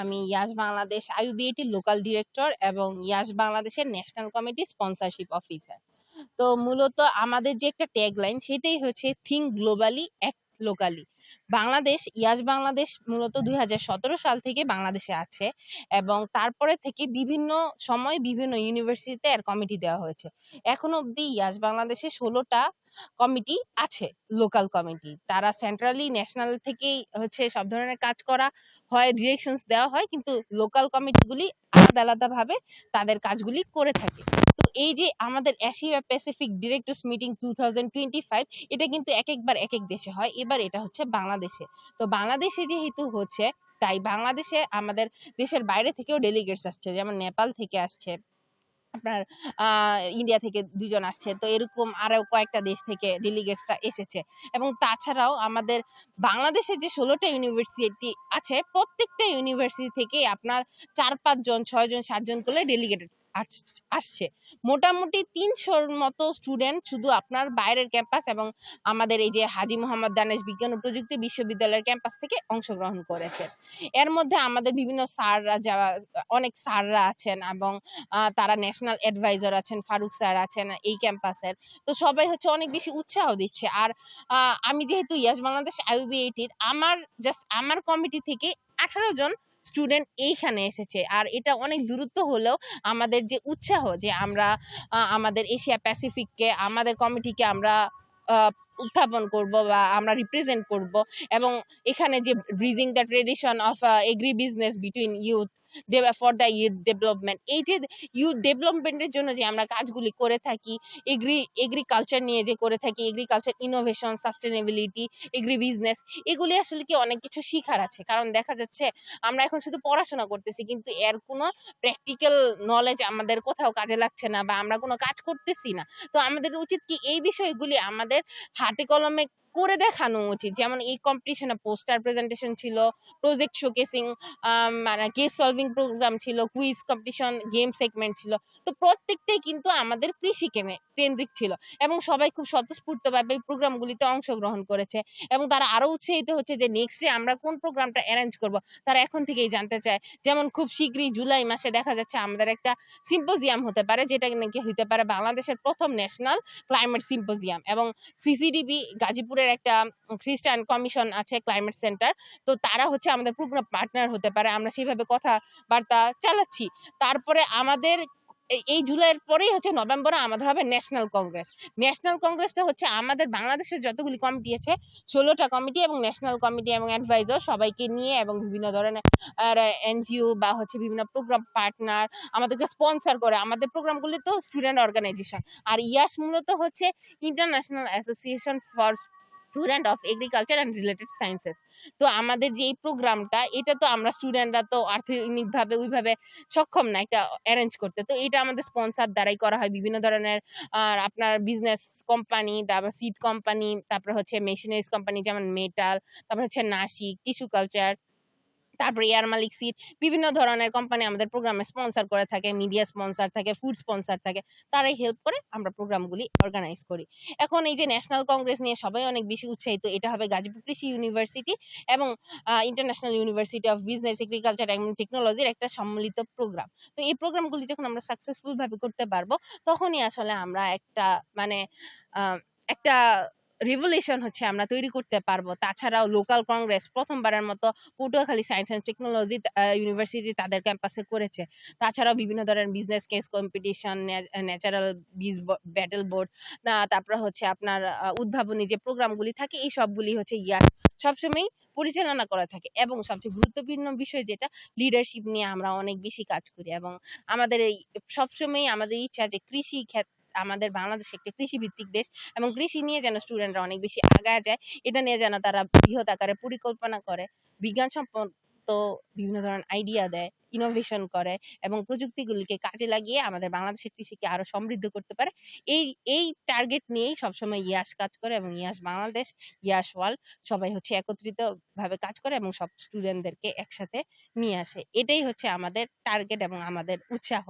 আমি ইয়াস বাংলাদেশ আইউবিএটির local director এবং ইয়াস বাংলাদেশের ন্যাশনাল কমিটি স্পন্সরশিপ অফিসার। তো মূলত আমাদের যে একটা ট্যাগলাইন সেটাই হচ্ছে think globally act locally. Bangladesh IAAS Bangladesh মূলত ২০১৭ সাল থেকে বাংলাদেশে আছে এবং তারপরে থেকে বিভিন্ন সময় বিভিন্ন ইউনিভার্সিটিতে এর কমিটি দেওয়া হয়েছে। এখনও অবধি ইয়াস বাংলাদেশে ষোলোটা কমিটি আছে, লোকাল কমিটি। তারা সেন্ট্রালি ন্যাশনাল থেকেই হচ্ছে সব ধরনের কাজ করা হয়, ডিরেকশনস দেওয়া হয় কিন্তু লোকাল কমিটিগুলি আলাদা, আলাদাভাবে তাদের কাজগুলি করে থাকে। তো এই যে আমাদের Asia Pacific directors meeting too এটা কিন্তু এক একবার এক এক দেশে হয়। এবার এটা হচ্ছে বাংলাদেশে। তো বাংলাদেশে যেহেতু হচ্ছে, তাই বাংলাদেশে আমাদের দেশের বাইরে থেকেও ডেলিগেটস আসছে। যেমন নেপাল থেকে আসছে। আপনার ইন্ডিয়া থেকে দুজন আসছে। তো এরকম আরও কয়েকটা দেশ থেকে ডেলিগেটসরা এসেছে। এবং তাছাড়াও আমাদের বাংলাদেশে যে ১৬ টা ইউনিভার্সিটি আছে প্রত্যেকটা ইউনিভার্সিটি থেকেই আপনার ৪-৫ জন, ৬ জন, ৭ জন করে ডেলিগেট আসছে। মোটামুটি তিনশোর মতো স্টুডেন্ট শুধু আপনার বাইরের ক্যাম্পাস এবং আমাদের এই যে হাজি মোহাম্মদ দানেশ বিজ্ঞান ও প্রযুক্তি বিশ্ববিদ্যালয়ের ক্যাম্পাস থেকে অংশগ্রহণ করেছে। এর মধ্যে আমাদের বিভিন্ন স্যাররা যারা অনেক স্যাররা আছেন এবং তারা ন্যাশনাল অ্যাডভাইজার আছেন, ফারুক স্যার আছেন এই ক্যাম্পাসের। তো সবাই হচ্ছে অনেক বেশি উৎসাহ দিচ্ছে। আর আমি যেহেতু ইয়াস বাংলাদেশ আইইউবিএটির আমার জাস্ট আমার কমিটি থেকে ১৮ জন স্টুডেন্ট এইখানে এসেছে। আর এটা অনেক দূরত্ব হলেও আমাদের যে উৎসাহ যে আমরা আমাদের এশিয়া প্যাসিফিককে আমাদের কমিটিকে আমরা উত্থাপন করব বা আমরা রিপ্রেজেন্ট করব এবং এখানে যে bridging the tradition of agri business between youth for the development. এই যে ইউথ ডেভেলপমেন্টের জন্য যে আমরা কাজগুলি করে থাকি, এগ্রি এগ্রিকালচার নিয়ে যে করে থাকি, agriculture innovation, sustainability, agri business এগুলি আসলে কি অনেক কিছু শিখার আছে। কারণ দেখা যাচ্ছে আমরা এখন শুধু পড়াশোনা করতেছি কিন্তু এর কোনো প্র্যাকটিক্যাল নলেজ আমাদের কোথাও কাজে লাগছে না বা আমরা কোনো কাজ করতেছি না। তো আমাদের উচিত কি এই বিষয়গুলি আমাদের হাতে কলমে করে দেখানো উচিত। যেমন এই কম্পিটিশনে পোস্টার প্রেজেন্টেশন ছিল, প্রজেক্ট শোকেসিং, মানে কেস সলভিং প্রোগ্রাম ছিল, কুইজ কম্পিটিশন, গেম সেগমেন্ট ছিল। তো প্রত্যেকটাই কিন্তু আমাদের কৃষি কেনে কেন্দ্রিক ছিল এবং সবাই খুব স্বতঃস্ফূর্তভাবে এই প্রোগ্রামগুলিতে অংশগ্রহণ করেছে এবং তারা আরও উৎসাহিত হচ্ছে যে নেক্সট ডে আমরা কোন প্রোগ্রামটা অ্যারেঞ্জ করব। তারা এখন থেকেই জানতে চায়। যেমন খুব শীঘ্রই জুলাই মাসে দেখা যাচ্ছে আমাদের একটা সিম্পোজিয়াম হতে পারে যেটা নাকি হতে পারে বাংলাদেশের প্রথম ন্যাশনাল ক্লাইমেট সিম্পোজিয়াম এবং সিসিডিবি গাজীপুরের একটা খ্রিস্টান কমিশন আছে ক্লাইমেট সেন্টার। তো তারা হচ্ছে আমাদের প্রোগ্রাম পার্টনার হতে পারে। আমরা সেভাবে কথাবার্তা চালাচ্ছি। তারপরে আমাদের এই জুলাইয়ের পরেই হচ্ছে নভেম্বরে আমাদের হবে ন্যাশনাল কংগ্রেস। ন্যাশনাল কংগ্রেসটা হচ্ছে আমাদের বাংলাদেশের যতগুলি কমিটি আছে, ষোলোটা কমিটি এবং ন্যাশনাল কমিটি এবং অ্যাডভাইজার সবাইকে নিয়ে এবং বিভিন্ন ধরনের এনজিও বা হচ্ছে বিভিন্ন প্রোগ্রাম পার্টনার আমাদেরকে স্পন্সর করে। আমাদের প্রোগ্রামগুলি তো স্টুডেন্ট অর্গানাইজেশন। আর ইয়াস মূলত হচ্ছে international association for student of agriculture and related sciences. তো আমাদের যে এই প্রোগ্রামটা এটা তো আমরা স্টুডেন্টরা তো আর্থিকভাবে ওইভাবে সক্ষম না এটা অ্যারেঞ্জ করতে। তো এটা আমাদের স্পন্সার দ্বারাই করা হয়। বিভিন্ন ধরনের আপনার বিজনেস কোম্পানি, তারপর সিড কোম্পানি, তারপর হচ্ছে মেশিনারিজ কোম্পানি যেমন মেটাল, তারপর হচ্ছে নাসিক, টিস্যু কালচার, তারপরে এয়ার মালিক সিট বিভিন্ন ধরনের কোম্পানি আমাদের প্রোগ্রামে স্পন্সর করে থাকে, মিডিয়া স্পন্সর থাকে, ফুড স্পন্সর থাকে। তারাই হেল্প করে আমরা প্রোগ্রামগুলি অর্গানাইজ করি। এখন এই যে ন্যাশনাল কংগ্রেস নিয়ে সবাই অনেক বেশি উৎসাহিত। এটা হবে গাজীপুর কৃষি ইউনিভার্সিটি এবং international university of business, agriculture and টেকনোলজির একটা সম্মিলিত প্রোগ্রাম। তো এই প্রোগ্রামগুলি যখন আমরা সাকসেসফুল ভাবে করতে পারব তখনই আসলে আমরা একটা মানে একটা রিভলিউশন হচ্ছে আমরা তৈরি করতে পারব তাছাড়াও লোকাল কংগ্রেস প্রথমবারের মতো Patuakhali science and technology university তাদের ক্যাম্পাসে করেছে। তাছাড়াও বিভিন্ন ধরনের বিজনেস কেস কম্পিটিশন, ন্যা ন্যাচারাল বীজ ব্যাটল বোর্ড, তারপরে হচ্ছে আপনার উদ্ভাবনী যে প্রোগ্রামগুলি থাকে এই সবগুলি হচ্ছে ইয়াস সবসময়ই পরিচালনা করে থাকে এবং সবচেয়ে গুরুত্বপূর্ণ বিষয় যেটা লিডারশিপ নিয়ে আমরা অনেক বেশি কাজ করি এবং আমাদের এই সবসময়ই আমাদের ইচ্ছা যে কৃষি ক্ষেত আমাদের বাংলাদেশ একটা কৃষিভিত্তিক দেশ এবং কৃষি নিয়ে যেন স্টুডেন্টরা অনেক বেশি আগায় যায়। এটা নিয়ে যেন তারা বৃহৎ আকারে পরিকল্পনা করে, বিজ্ঞানসম্মত বিভিন্ন ধরনের আইডিয়া দেয়, ইনোভেশন করে এবং প্রযুক্তিগুলিকে কাজে লাগিয়ে আমাদের বাংলাদেশের কৃষিকে আরও সমৃদ্ধ করতে পারে। এই এই টার্গেট নিয়েই সবসময় ইয়াস কাজ করে এবং ইয়াস বাংলাদেশ, ইয়াস ওয়ার্ল্ড সবাই হচ্ছে একত্রিতভাবে কাজ করে এবং সব স্টুডেন্টদেরকে একসাথে নিয়ে আসে। এটাই হচ্ছে আমাদের টার্গেট এবং আমাদের উৎসাহ।